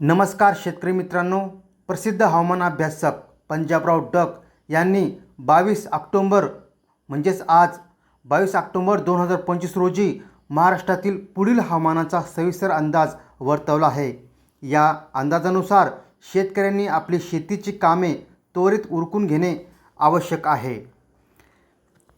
नमस्कार शेतकरी मित्रांनो प्रसिद्ध हवामान अभ्यासक पंजाबराव डक यांनी बावीस ऑक्टोंबर म्हणजेच आज बावीस ऑक्टोंबर दोन हजार पंचवीस रोजी महाराष्ट्रातील पुढील हवामानाचा सविस्तर अंदाज वर्तवला आहे. या अंदाजानुसार शेतकऱ्यांनी आपली शेतीची कामे त्वरित उरकून घेणे आवश्यक आहे.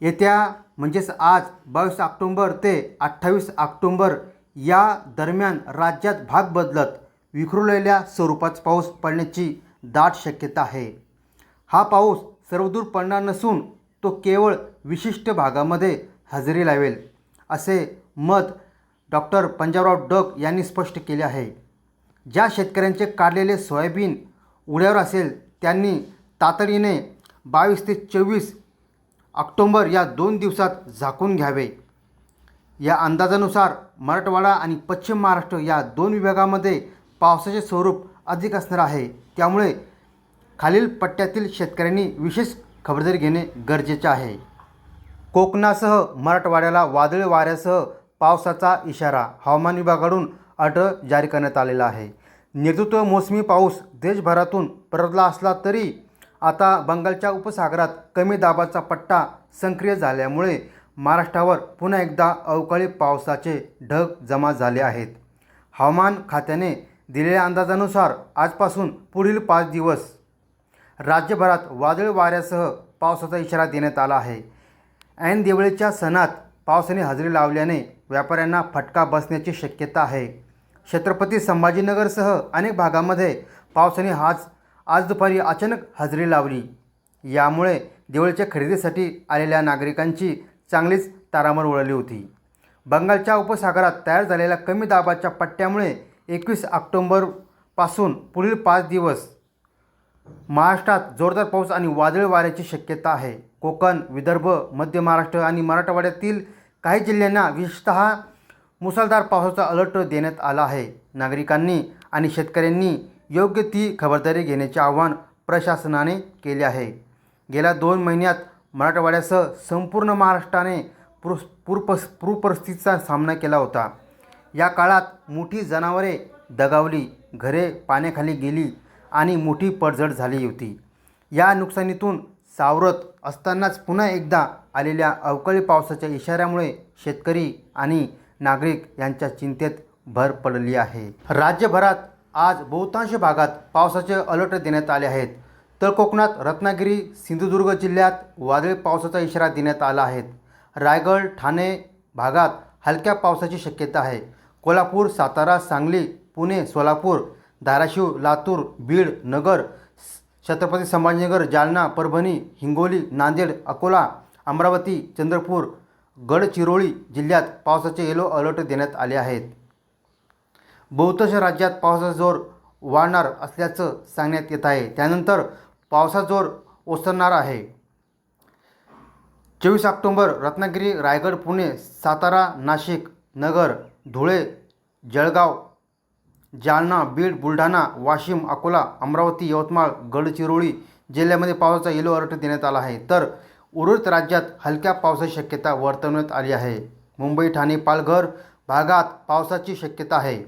येत्या म्हणजेच आज बावीस ऑक्टोंबर ते अठ्ठावीस ऑक्टोंबर या दरम्यान राज्यात भाग बदलत विखुरलेल्या स्वरूपात पाऊस पडण्याची दाट शक्यता आहे. हा पाऊस सर्वदूर पडणार नसून तो केवळ विशिष्ट भागामध्ये हजेरी लावेल असे मत डॉक्टर पंजाबराव डक यांनी स्पष्ट केले आहे. ज्या शेतकऱ्यांचे काढलेले सोयाबीन उड्यावर असेल त्यांनी तातडीने बावीस ते चोवीस ऑक्टोंबर या दोन दिवसात झाकून घ्यावे. या अंदाजानुसार मराठवाडा आणि पश्चिम महाराष्ट्र या दोन विभागामध्ये पावसाचे स्वरूप अधिक असणार आहे. त्यामुळे खालील पट्ट्यातील शेतकऱ्यांनी विशेष खबरदारी घेणे गरजेचे आहे. कोकणासह मराठवाड्याला वादळी वाऱ्यासह पावसाचा इशारा हवामान विभागाकडून अट जारी करण्यात आलेला आहे. नेतृत्व मोसमी पाऊस देशभरातून परतला असला तरी आता बंगालच्या उपसागरात कमी दाबाचा पट्टा सक्रिय झाल्यामुळे महाराष्ट्रावर पुन्हा एकदा अवकाळी पावसाचे ढग जमा झाले आहेत. हवामान खात्याने दिलेल्या अंदाजानुसार आजपासून पुढील पाच दिवस राज्यभरात वादळी वाऱ्यासह पावसाचा इशारा देण्यात आला आहे. ऐन दिवाळीच्या सणात पावसाने हजेरी लावल्याने व्यापाऱ्यांना फटका बसण्याची शक्यता आहे. छत्रपती संभाजीनगरसह अनेक भागामध्ये पावसाने आज आज दुपारी अचानक हजेरी लावली. यामुळे दिवाळीच्या खरेदीसाठी आलेल्या नागरिकांची चांगलीच तारांबळ उडाली होती. बंगालच्या उपसागरात तयार झालेल्या कमी दाबाच्या पट्ट्यामुळे एकवीस ऑक्टोंबरपासून पुढील पाच दिवस महाराष्ट्रात जोरदार पाऊस आणि वादळी वाऱ्याची शक्यता आहे. कोकण विदर्भ मध्य महाराष्ट्र आणि मराठवाड्यातील काही जिल्ह्यांना विशेषतः मुसळधार पावसाचा अलर्ट देण्यात आला आहे. नागरिकांनी आणि शेतकऱ्यांनी योग्य ती खबरदारी घेण्याचे आवाहन प्रशासनाने केले आहे. गेल्या दोन महिन्यात मराठवाड्यासह संपूर्ण महाराष्ट्राने पूर पूरपस पूरपरिस्थितीचा सामना केला होता. या काळात मोठी जनावरे दगावली घरे पाण्याखाली गेली आणि मोठी पडझड झाली होती. या नुकसानीतून सावरत असतानाच पुन्हा एकदा आलेल्या अवकाळी पावसाच्या इशाऱ्यामुळे शेतकरी आणि नागरिक यांच्या चिंतेत भर पडली आहे. राज्यभरात आज बहुतांश भागात पावसाचे अलर्ट देण्यात आले आहेत. तर कोकणात रत्नागिरी सिंधुदुर्ग जिल्ह्यात वादळी पावसाचा इशारा देण्यात आला आहे. रायगड ठाणे भागात हलक्या पावसाची शक्यता आहे. कोल्हापूर सातारा सांगली पुणे सोलापूर धाराशिव लातूर बीड नगर छत्रपती संभाजीनगर जालना परभणी हिंगोली नांदेड अकोला अमरावती चंद्रपूर गडचिरोली जिल्ह्यात पावसाचे येलो अलर्ट देण्यात आले आहेत. बहुतांश राज्यात पावसाचा जोर वाढणार असल्याचं सांगण्यात येत आहे. त्यानंतर पावसाचा जोर ओसरणार आहे. चोवीस ऑक्टोंबर रत्नागिरी रायगड पुणे सातारा नाशिक नगर धुळे जळगाव जालना बीड बुलढाणा वाशिम अकोला अमरावती यवतमाळ गडचिरोली जिल्ह्यामध्ये पावसाचा येलो अलर्ट देण्यात आला आहे. तर उर्वरित राज्यात हलक्या पावसाची शक्यता वर्तवण्यात आली आहे. मुंबई ठाणे पालघर भागात पावसाची शक्यता आहे.